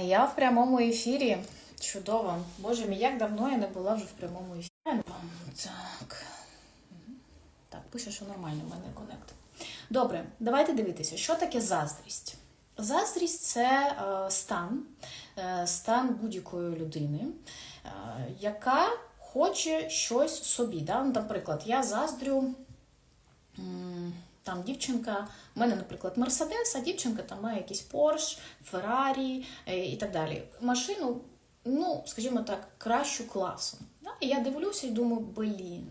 Я в прямому ефірі. Чудово. Боже мій, як давно я не була вже в прямому ефірі. Так. Так, пише, що нормально в мене конект. Добре, давайте дивитися, що таке заздрість. Заздрість це е, стан, е, стан будь-якої людини, е, яка хоче щось собі. Да? Ну, Наприклад, я заздрю. Там дівчинка, у мене, наприклад, Мерседес, а дівчинка там має якийсь Порш, Феррарі е, і так далі. Машину, ну, скажімо так, кращу класу. Да? І я дивлюся і думаю, блін.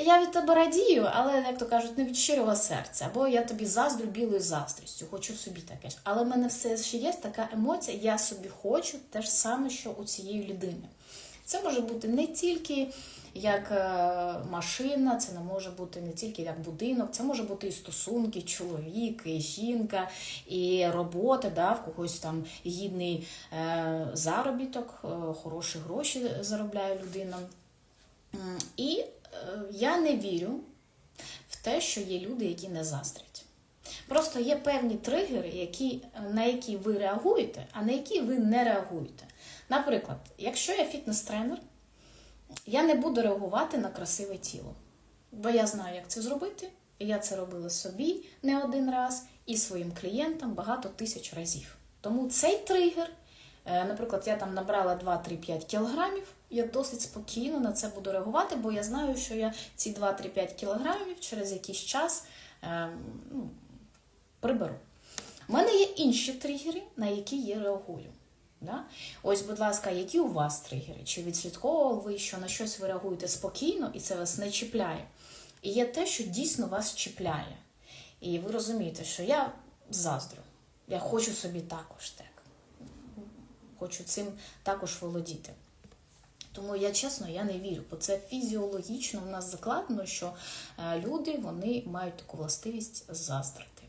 Я від тебе радію, але, як то кажуть, не від щирого серця. Або я тобі заздрю білою заздрістю, хочу собі таке ж. Але в мене все ще є така емоція, я собі хочу те ж саме, що у цієї людини. Це може бути не тільки як е, машина, це не може бути не тільки як будинок, це може бути і стосунки, чоловік, і жінка, і робота, да, в когось там гідний е, заробіток, е, хороші гроші заробляє людина. І е, я не вірю в те, що є люди, які не заздрять. Просто є певні тригери, які, на які ви реагуєте, а на які ви не реагуєте. Наприклад, якщо я фітнес-тренер, я не буду реагувати на красиве тіло, бо я знаю, як це зробити, і я це робила собі не один раз і своїм клієнтам багато тисяч разів. Тому цей тригер, е, наприклад, я там набрала 2-3-5 кілограмів, я досить спокійно на це буду реагувати, бо я знаю, що я ці 2-3-5 кілограмів через якийсь час е, ну, приберу. У мене є інші тригери, на які я реагую. Да? Ось, будь ласка, які у вас тригери? Чи відслідковували ви, що на щось ви реагуєте спокійно і це вас не чіпляє? І є те, що дійсно вас чіпляє. І ви розумієте, що я заздрю. Я хочу собі також так. Хочу цим також володіти. Тому я чесно, я не вірю, бо це фізіологічно в нас закладено, що е, люди вони мають таку властивість заздрити.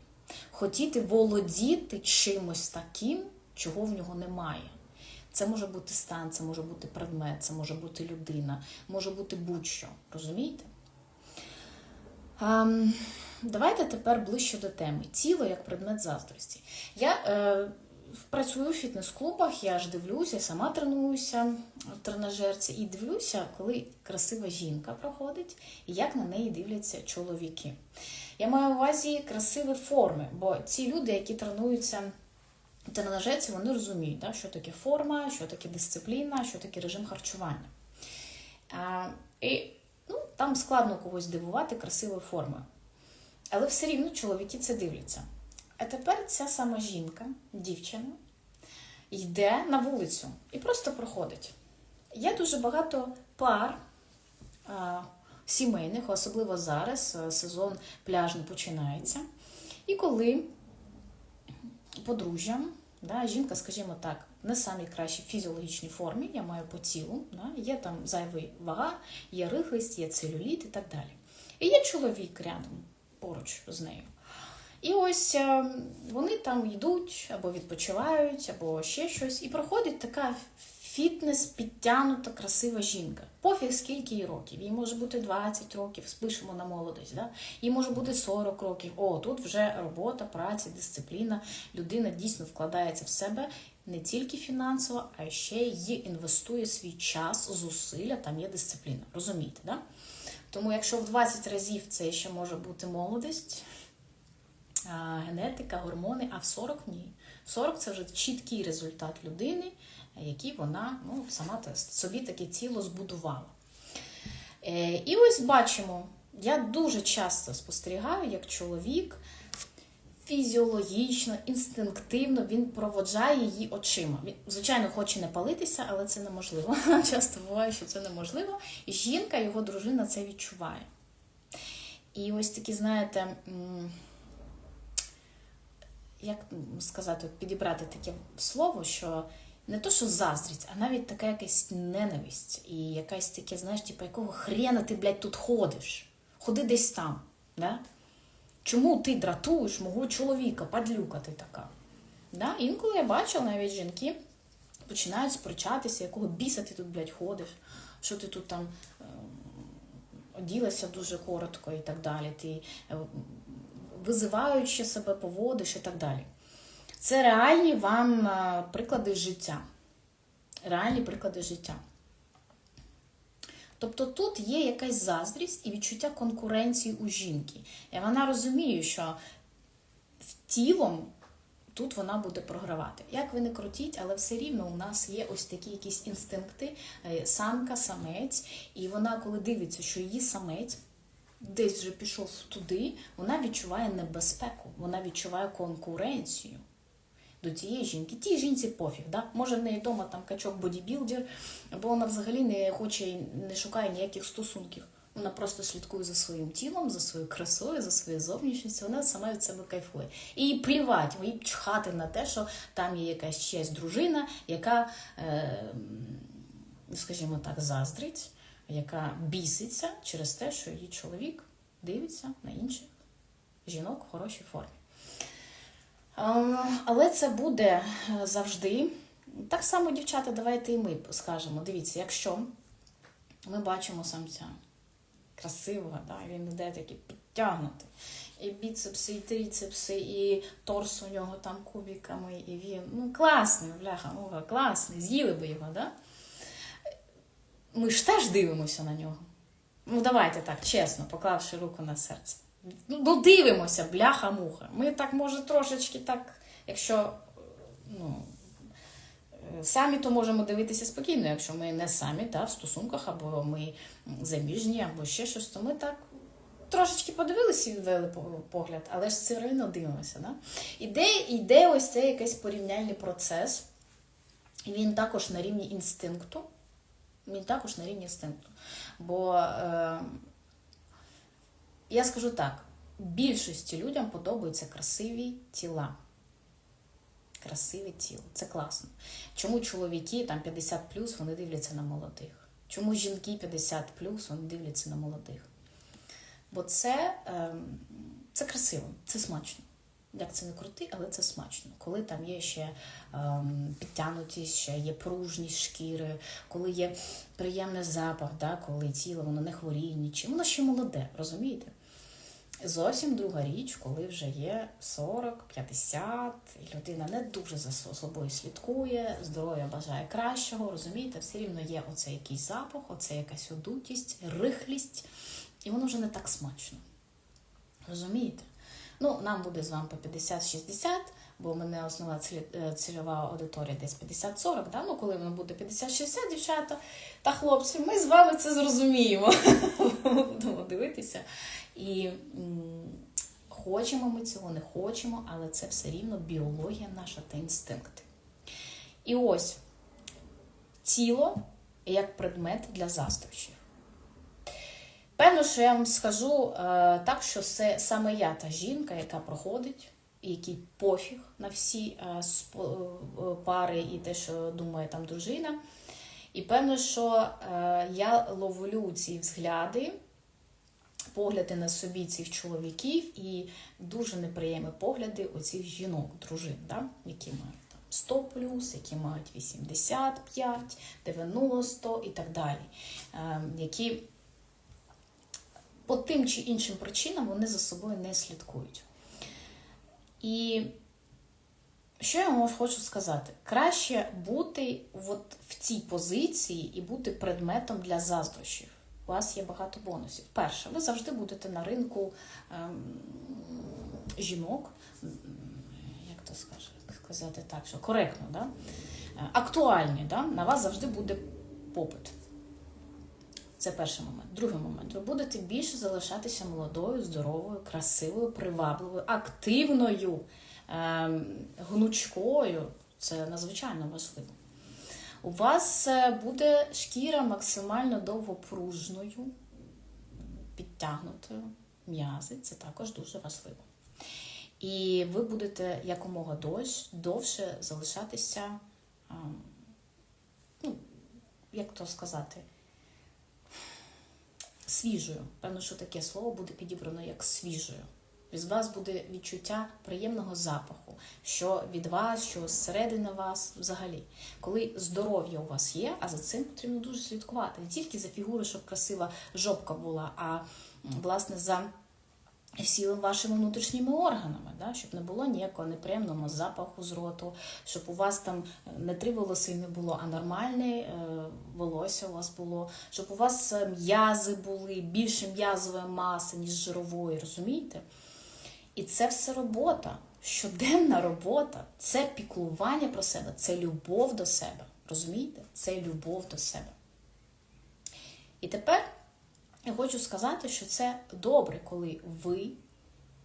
Хотіти володіти чимось таким, чого в нього немає. Це може бути стан, це може бути предмет, це може бути людина, може бути будь-що. Розумієте? Ем, давайте тепер ближче до теми. Тіло як предмет заздрості. Я е, працюю в фітнес-клубах, я ж дивлюся, сама тренуюся в тренажерці і дивлюся, коли красива жінка проходить і як на неї дивляться чоловіки. Я маю на увазі красиві форми, бо ці люди, які тренуються в тренажерці, вони розуміють, що таке форма, що таке дисципліна, що таке режим харчування. І ну, там складно когось дивувати красивою формою. Але все рівно чоловіки це дивляться. А тепер ця сама жінка, дівчина, йде на вулицю і просто проходить. Є дуже багато пар а, сімейних, особливо зараз сезон пляжний починається. І коли подружжя, да, жінка, скажімо так, не самій кращій фізіологічній формі, я маю по тілу, да, є там зайвий вага, є рихлість, є целюліт і так далі. І є чоловік рядом поруч з нею. І ось е, вони там йдуть або відпочивають, або ще щось, і проходить така фітнес, підтянута, красива жінка. Пофіг, скільки їй років. Їй може бути 20 років, спишемо на молодість. Да? Їй може бути 40 років. О, тут вже робота, праця, дисципліна. Людина дійсно вкладається в себе не тільки фінансово, а ще й інвестує свій час, зусилля, там є дисципліна. Розумієте, да? Тому якщо в 20 разів це ще може бути молодість, генетика, гормони, а в 40 ні. В 40 це вже чіткий результат людини, який вона ну, сама собі таке тіло збудувала. Е, і ось бачимо, я дуже часто спостерігаю, як чоловік фізіологічно, інстинктивно він проводжає її очима. Він, звичайно, хоче не палитися, але це неможливо. Часто буває, що це неможливо. І жінка, його дружина це відчуває. І ось такі, знаєте, як сказати, підібрати таке слово, що не то, що заздрість, а навіть така якась ненависть і якась таке, знаєш, типу, якого хрена ти, блядь, тут ходиш? Ходи десь там. Да? Чому ти дратуєш мого чоловіка, падлюка ти така? Да? Інколи я бачила навіть жінки починають сперечатися, якого біса ти тут, блядь, ходиш, що ти тут там е, оділася дуже коротко і так далі. Ти е, визиваючи себе поводиш і так далі. Це реальні вам е, приклади життя. Реальні приклади життя. Тобто тут є якась заздрість і відчуття конкуренції у жінки. І вона розуміє, що тілом тут вона буде програвати. Як ви не крутіть, але все рівно у нас є ось такі якісь інстинкти, е, самка, самець, і вона, коли дивиться, що її самець десь вже пішов туди, вона відчуває небезпеку, вона відчуває конкуренцію. До цієї жінки. Тій жінці пофіг, да? може в неї вдома там качок бодібілдер, або вона взагалі не хоче не шукає ніяких стосунків. Вона просто слідкує за своїм тілом, за своєю красою, за своєю зовнішністю, вона сама від себе кайфує. І їй плівать, їй чхати на те, що там є якась чиясь дружина, яка, е, скажімо так, заздрить, яка біситься через те, що її чоловік дивиться на інших жінок в хорошій формі. Ем, Але це буде е, завжди. Так само, дівчата, давайте і ми скажемо. Дивіться, якщо ми бачимо самця красивого, да, він іде такий підтягнутий, і біцепси, і тріцепси, і торс у нього там кубиками, і він ну класний, бляха, муха, класний, з'їли би його, да? Ми ж теж дивимося на нього. Ну, давайте так, чесно, поклавши руку на серце. Ну, дивимося, бляха-муха. Ми так, може, трошечки так, якщо ну, самі, то можемо дивитися спокійно, якщо ми не самі та, в стосунках, або ми заміжні, або ще щось, то ми так трошечки подивилися і відвели погляд, але ж все одно дивимося. Да? Іде, іде ось цей якийсь порівняльний процес, і він також на рівні інстинкту. Він також на рівні інстинкту. Бо е, я скажу так: більшості людям подобаються красиві тіла. Красиве тіло. Це класно. Чому чоловіки там 50 вони дивляться на молодих? Чому жінки 50 вони дивляться на молодих? Бо це, е, це красиво, це смачно. Як це не крути, але це смачно. Коли там є ще ем, підтягнутість, ще є пружність шкіри, коли є приємний запах, да, коли тіло воно не хворіє нічим, воно ще молоде, розумієте? Зовсім друга річ, коли вже є 40, 50, і людина не дуже за собою слідкує, здоров'я бажає кращого, розумієте, все рівно є оцей якийсь запах, оце якась одутість, рихлість, і воно вже не так смачно. Розумієте? Ну, нам буде з вами по 50-60, бо в мене основна цільова аудиторія десь 50-40, да? ну коли воно буде 50-60, дівчата та хлопці, ми з вами це зрозуміємо. Будемо дивитися. І хочемо ми цього, не хочемо, але це все рівно біологія наша та інстинкти. І ось тіло як предмет для зустрічі. Певно, що я вам скажу е, так, що це саме я та жінка, яка проходить, який пофіг на всі е, е, пари і те, що думає там дружина. І певно, що е, я ловлю ці взгляди, погляди на собі цих чоловіків і дуже неприємні погляди оцих жінок, дружин, да? які мають там 100 плюс, які мають 85, 90 і так далі. Які по тим чи іншим причинам вони за собою не слідкують. І що я вам хочу сказати? Краще бути от в цій позиції і бути предметом для заздрощів. У вас є багато бонусів. Перше, ви завжди будете на ринку ем, жінок, як то сказати так, що коректно, да? актуальні, да? на вас завжди буде попит. Це перший момент. Другий момент. Ви будете більше залишатися молодою, здоровою, красивою, привабливою, активною, ем, гнучкою. Це надзвичайно важливо. У вас е, буде шкіра максимально довгопружною, підтягнутою, м'язи. Це також дуже важливо. І ви будете якомога довше залишатися, ем, ну, як то сказати, свіжою. Певно, що таке слово буде підібрано як свіжою. Від вас буде відчуття приємного запаху, що від вас, що зсередини вас взагалі. Коли здоров'я у вас є, а за цим потрібно дуже слідкувати. Не тільки за фігури, щоб красива жопка була, а власне за всіми вашими внутрішніми органами, да? щоб не було ніякого неприємного запаху з роту, щоб у вас там не три волосини було, а нормальне е, волосся у вас було, щоб у вас е, м'язи були, більше м'язової маси, ніж жирової, розумієте? І це все робота, щоденна робота, це піклування про себе, це любов до себе. Розумієте? Це любов до себе. І тепер я хочу сказати, що це добре, коли ви,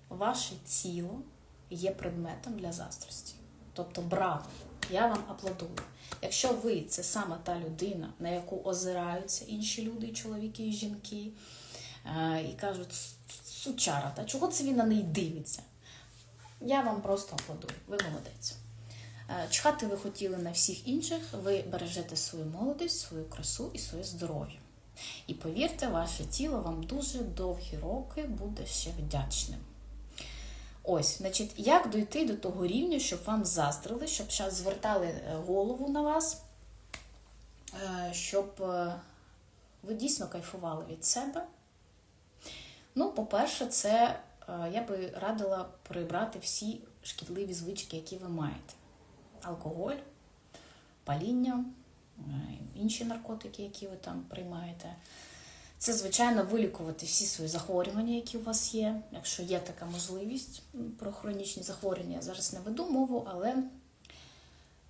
ваше тіло є предметом для заздрості. Тобто, браво! Я вам аплодую. Якщо ви це саме та людина, на яку озираються інші люди, чоловіки і жінки, е, і кажуть, сучара, та чого це він на неї дивиться? Я вам просто аплодую. Ви молодець. Е, Чхати ви хотіли на всіх інших, ви бережете свою молодість, свою красу і своє здоров'я. І повірте, ваше тіло вам дуже довгі роки буде ще вдячним. Ось, значить, як дойти до того рівня, щоб вам заздрили, щоб зараз звертали е, голову на вас, е, щоб е, ви дійсно кайфували від себе. Ну, по-перше, це я би радила прибрати всі шкідливі звички, які ви маєте: алкоголь, паління, інші наркотики, які ви там приймаєте. Це, звичайно, вилікувати всі свої захворювання, які у вас є. Якщо є така можливість про хронічні захворювання, я зараз не веду мову, але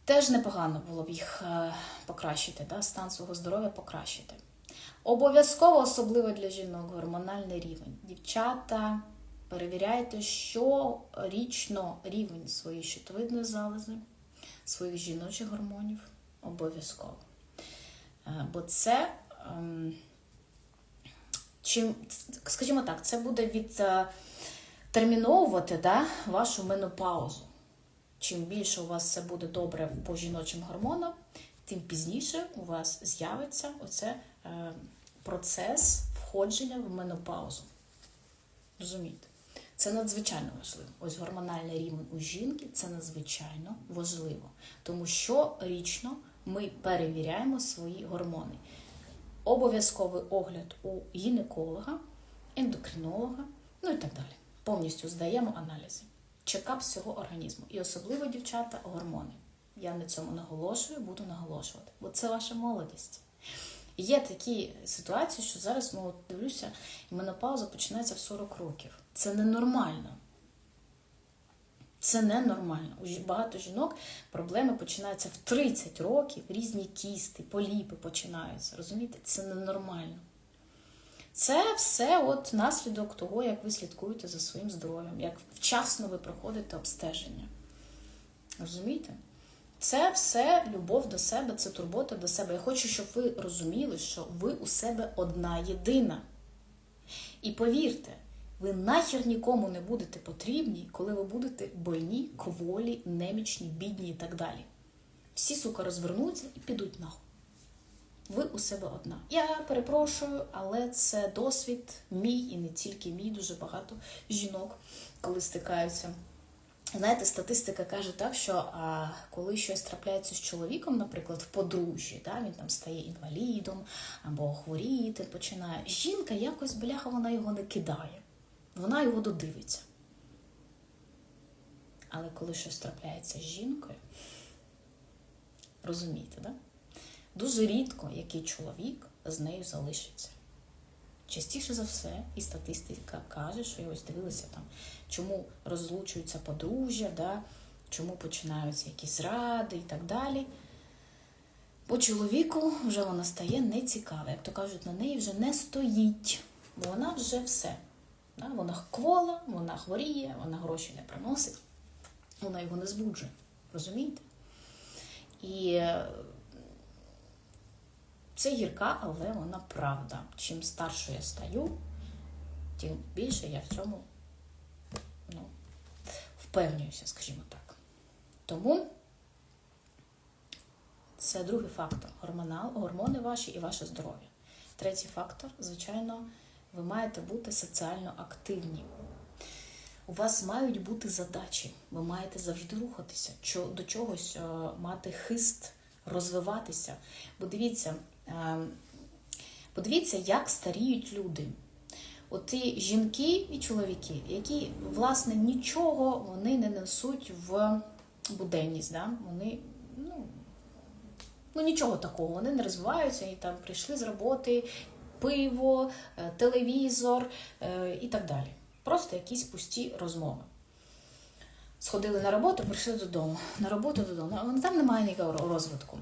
теж непогано було б їх е, покращити, да, стан свого здоров'я покращити. Обов'язково, особливо для жінок, гормональний рівень. Дівчата, перевіряйте щорічно рівень своєї щитовидної залози, своїх жіночих гормонів. Обов'язково. Е, Бо це, ем, чим, скажімо так, це буде відтерміновувати да, вашу менопаузу. Чим більше у вас це буде добре по жіночим гормонам, тим пізніше у вас з'явиться оце е, процес входження в менопаузу. Розумієте? Це надзвичайно важливо. Ось гормональний рівень у жінки це надзвичайно важливо. Тому що річно ми перевіряємо свої гормони. Обов'язковий огляд у гінеколога, ендокринолога, ну і так далі. Повністю здаємо аналізи. Чекап всього організму. І особливо, дівчата, гормони. Я на цьому наголошую, буду наголошувати, бо це ваша молодість. Є такі ситуації, що зараз ну, дивлюся, менопауза починається в 40 років. Це ненормально. Це ненормально. У багато жінок проблеми починаються в 30 років, різні кісти, поліпи починаються. Розумієте? Це ненормально. Це все от наслідок того, як ви слідкуєте за своїм здоров'ям, як вчасно ви проходите обстеження. Розумієте? Це все любов до себе, це турбота до себе. Я хочу, щоб ви розуміли, що ви у себе одна єдина. І повірте, ви нахер нікому не будете потрібні, коли ви будете больні, кволі, немічні, бідні і так далі. Всі, сука, розвернуться і підуть нахуй. Ви у себе одна. Я перепрошую, але це досвід мій і не тільки мій, дуже багато жінок, коли стикаються. Знаєте, статистика каже так, що а, коли щось трапляється з чоловіком, наприклад, в подружжі, да, він там стає інвалідом або хворіти починає. Жінка якось бляха, вона його не кидає, вона його додивиться. Але коли щось трапляється з жінкою, розумієте, да? дуже рідко який чоловік з нею залишиться. Частіше за все, і статистика каже, що я ось дивилася там, чому розлучуються подружжя, да, чому починаються якісь зради і так далі. Бо чоловіку вже вона стає нецікава. Як то кажуть, на неї вже не стоїть, бо вона вже все. Вона квола, вона хворіє, вона гроші не приносить, вона його не збуджує. Розумієте? І е, це гірка, але вона правда. Чим старше я стаю, тим більше я в цьому ну, впевнююся, скажімо так. Тому це другий фактор гормонал, гормони ваші і ваше здоров'я. Третій фактор, звичайно, ви маєте бути соціально активні. У вас мають бути задачі, ви маєте завжди рухатися, до чогось е, мати хист, розвиватися. Бо дивіться, е, подивіться, як старіють люди. оті жінки і чоловіки, які, власне, нічого вони не несуть в буденність. Да? Вони, ну, ну нічого такого, вони не розвиваються і там прийшли з роботи, пиво, е, телевізор е, і так далі. Просто якісь пусті розмови. Сходили на роботу, прийшли додому. На роботу додому. Там немає ніякого розвитку.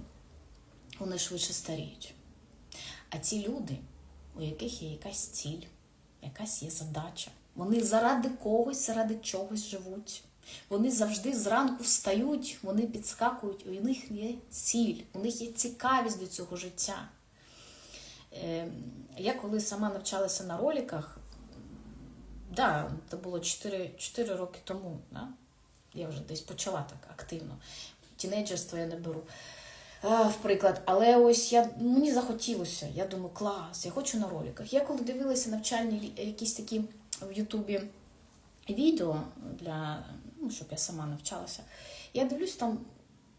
Вони швидше старіють. А ці люди, у яких є якась ціль, якась є задача, вони заради когось, заради чогось живуть. Вони завжди зранку встають, вони підскакують, у них є ціль, у них є цікавість до цього життя. Е, Я коли сама навчалася на роліках, да, це було 4, 4 роки тому. Да? Я вже десь почала так активно. Тінейджерство я не беру. Е, В приклад, але ось я мені захотілося. Я думаю, клас, я хочу на роликах. Я коли дивилася навчальні якісь такі в Ютубі відео для ну, щоб я сама навчалася, я дивлюсь там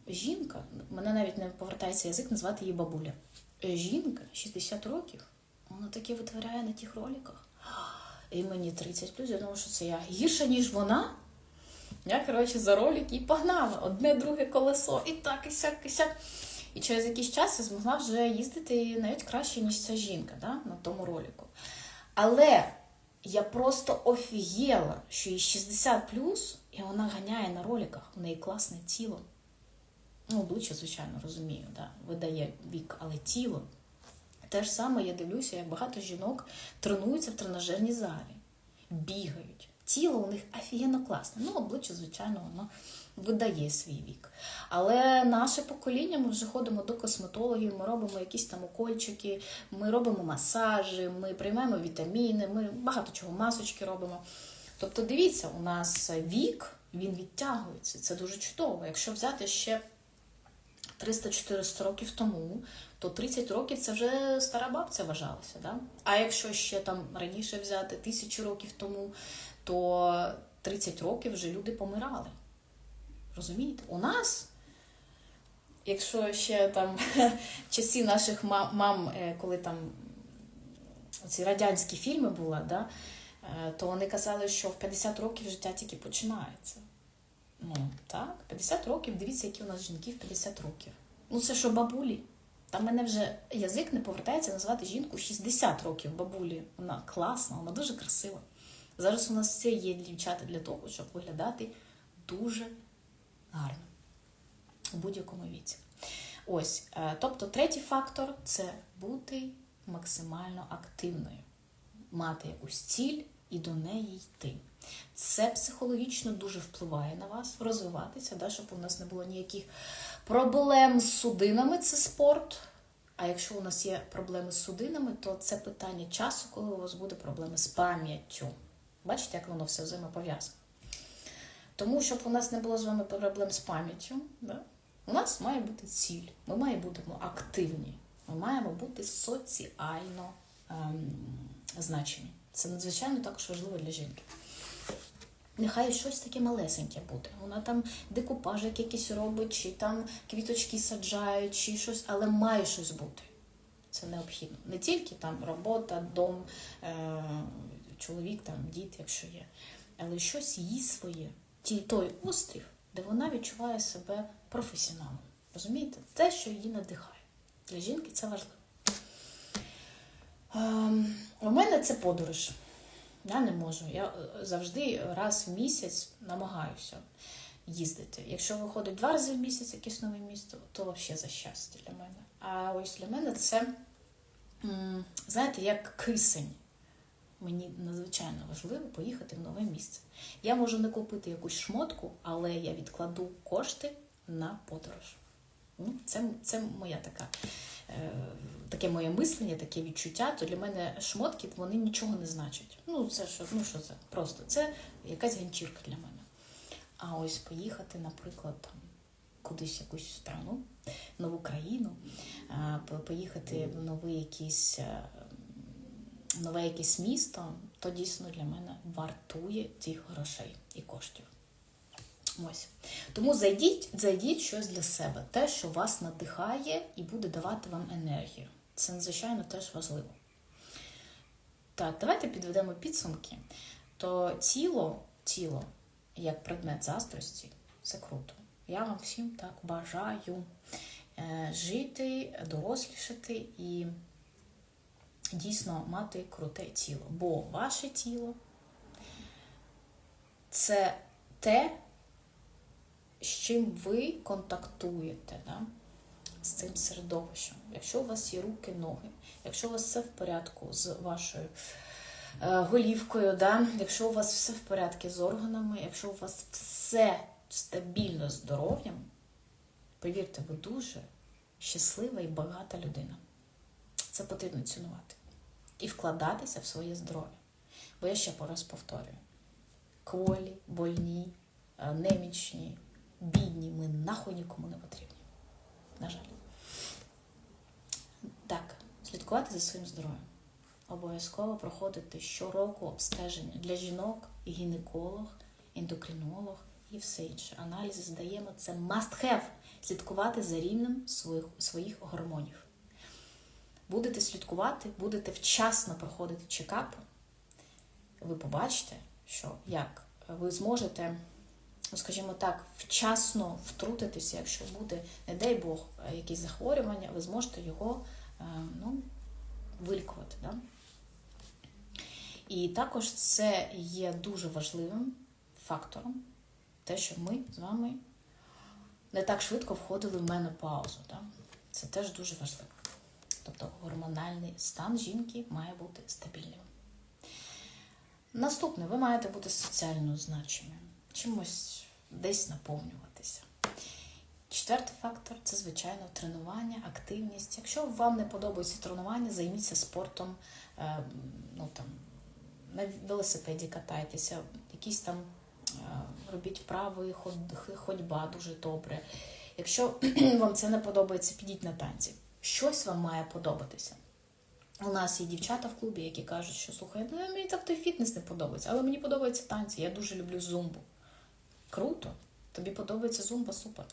жінка, мене навіть не повертається язик назвати її бабуля. Жінка 60 років, вона таке витворяє на тих роликах. І мені 30 плюс, я думаю, що це я гірша, ніж вона. Я, коротше, за ролик і погнала. Одне, друге колесо, і так, і сяк, і сяк. І через якийсь час я змогла вже їздити навіть краще, ніж ця жінка да, на тому ролику. Але я просто офігела, що їй 60 і вона ганяє на роликах, у неї класне тіло. Ну, обличчя, звичайно, розумію, да, видає вік, але тіло. Те ж саме я дивлюся, як багато жінок тренуються в тренажерній залі, бігають. Тіло у них офігенно класне. Ну, обличчя, звичайно, воно видає свій вік. Але наше покоління, ми вже ходимо до косметологів, ми робимо якісь там укольчики, ми робимо масажі, ми приймаємо вітаміни, ми багато чого масочки робимо. Тобто, дивіться, у нас вік він відтягується. Це дуже чудово. Якщо взяти ще 300-400 років тому, то 30 років це вже стара бабця вважалася. Да? А якщо ще там раніше взяти тисячу років тому, то 30 років вже люди помирали. Розумієте? У нас, якщо ще там часи наших мам, е, коли там ці радянські фільми були, да, е, то вони казали, що в 50 років життя тільки починається. Ну, так, 50 років, дивіться, які у нас жінки в 50 років. Ну, це що, бабулі? Та мене вже язик не повертається назвати жінку 60 років бабулі. Вона класна, вона дуже красива. Зараз у нас все є дівчата для того, щоб виглядати дуже гарно у будь-якому віці. Ось, е, тобто, третій фактор це бути максимально активною, мати якусь ціль і до неї йти. Це психологічно дуже впливає на вас, розвиватися, да, щоб у нас не було ніяких проблем з судинами, це спорт. А якщо у нас є проблеми з судинами, то це питання часу, коли у вас буде проблеми з пам'яттю. Бачите, як воно все взаємопов'язано. Тому, щоб у нас не було з вами проблем з пам'яттю, да? у нас має бути ціль. Ми маємо бути активні. Ми маємо бути соціально ем, значені. Це надзвичайно також важливо для жінки. Нехай щось таке малесеньке буде. Вона там декупажик якийсь робить, чи там квіточки саджає, чи щось, але має щось бути. Це необхідно. Не тільки там робота, дом, е- чоловік, там, діти, якщо є, але щось їй своє. Ті, той острів, де вона відчуває себе професіоналом. Розумієте? Те, що її надихає. Для жінки це важливо. Ем, у мене це подорож. Я не можу. Я е, завжди раз в місяць намагаюся їздити. Якщо виходить два рази в місяць якесь нове місто, то взагалі за щастя для мене. А ось для мене це, знаєте, як кисень. Мені надзвичайно важливо поїхати в нове місце. Я можу не купити якусь шмотку, але я відкладу кошти на подорож. Ну, Це, це моя така, е, таке моє мислення, таке відчуття. То для мене шмотки вони нічого не значать. Ну, це що, ну що це? Просто це якась ганчірка для мене. А ось поїхати, наприклад, там, кудись в якусь страну, нову країну, поїхати в новий якийсь. е, нове якесь місто, то дійсно для мене вартує тих грошей і коштів. Ось. Тому зайдіть, зайдіть щось для себе, те, що вас надихає і буде давати вам енергію. Це надзвичайно теж важливо. Так, давайте підведемо підсумки. То тіло, тіло як предмет заздрості, це круто. Я вам всім так бажаю е, жити, дорослішати і дійсно мати круте тіло. Бо ваше тіло це те, з чим ви контактуєте да? з цим середовищем. Якщо у вас є руки, ноги, якщо у вас все в порядку з вашою е, голівкою, да? якщо у вас все в порядку з органами, якщо у вас все стабільно з здоров'ям, повірте, ви дуже щаслива і багата людина. Це потрібно цінувати і вкладатися в своє здоров'я. Бо я ще раз повторюю: кволі, больні, е, немічні, бідні, ми нахуй нікому не потрібні. На жаль. Так, слідкувати за своїм здоров'ям. Обов'язково проходити щороку обстеження для жінок, гінеколог, ендокринолог і все інше. Аналізи здаємо. Це must have. Слідкувати за рівнем своїх, своїх гормонів. Будете слідкувати, будете вчасно проходити чекап, ви побачите, що як ви зможете, скажімо так, вчасно втрутитися, якщо буде, не дай Бог, якісь захворювання, ви зможете його е, ну, вилікувати. Да? І також це є дуже важливим фактором, те, що ми з вами не так швидко входили в менопаузу. Да? Це теж дуже важливо. Тобто гормональний стан жінки має бути стабільним. Наступне, ви маєте бути соціально значимим, чимось десь наповнюватися. Четвертий фактор це, звичайно, тренування, активність. Якщо вам не подобається тренування, займіться спортом, е, ну там, на велосипеді катайтеся, якісь там е, робіть вправи, ходьба дуже добре. Якщо вам це не подобається, підіть на танці. Щось вам має подобатися. У нас є дівчата в клубі, які кажуть, що слухай, ну мені так той фітнес не подобається, але мені подобаються танці. Я дуже люблю зумбу. Круто! Тобі подобається зумба, супер.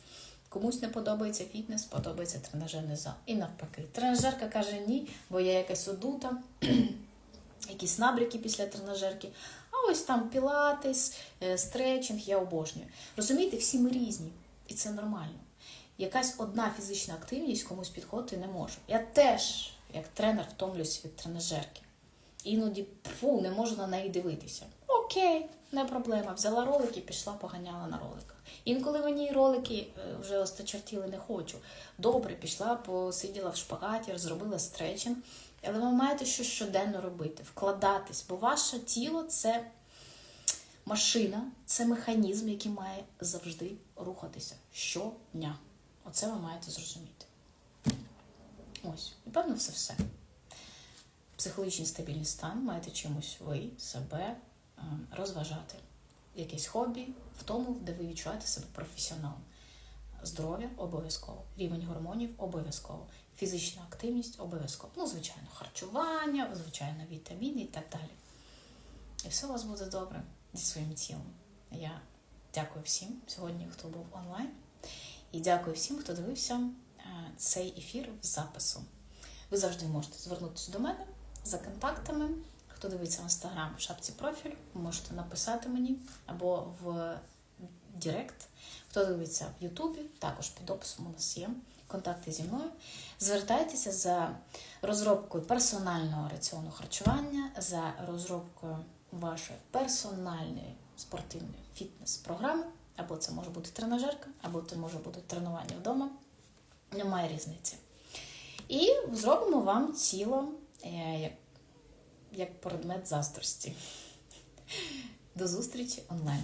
Комусь не подобається фітнес, подобається тренажерний зал. І навпаки. Тренажерка каже ні, бо я якась одута, якісь набряки після тренажерки. А ось там пілатес, е, стретчинг, я обожнюю. Розумієте, всі ми різні, і це нормально. Якась одна фізична активність комусь підходити не може. Я теж як тренер втомлююсь від тренажерки. Іноді фу, не можу на неї дивитися. Окей, не проблема. Взяла ролики пішла, поганяла на роликах. Інколи мені ролики е, вже осточертіли, не хочу. Добре, пішла, посиділа в шпагаті, зробила стретчинг. Але ви маєте щось щоденно робити, вкладатись, бо ваше тіло це машина, це механізм, який має завжди рухатися щодня. Оце ви маєте зрозуміти. Ось, і певно, все все. Психологічний стабільний стан, маєте чимось ви себе е, розважати. Якесь хобі в тому, де ви відчуваєте себе професіоналом. Здоров'я обов'язково, рівень гормонів обов'язково, фізична активність обов'язково. Ну, звичайно, харчування, звичайно, вітаміни і так далі. І все у вас буде добре зі своїм тілом. Я дякую всім сьогодні, хто був онлайн. І дякую всім, хто дивився цей ефір в запису. Ви завжди можете звернутися до мене за контактами. Хто дивиться в інстаграм в шапці профіль, можете написати мені або в Директ. Хто дивиться в Ютубі, також під описом у нас є контакти зі мною. Звертайтеся за розробкою персонального раціону харчування, за розробкою вашої персональної спортивної фітнес-програми, або це може бути тренажерка, або це може бути тренування вдома. Немає різниці. І зробимо вам е, як, як предмет заздрості. До зустрічі онлайн.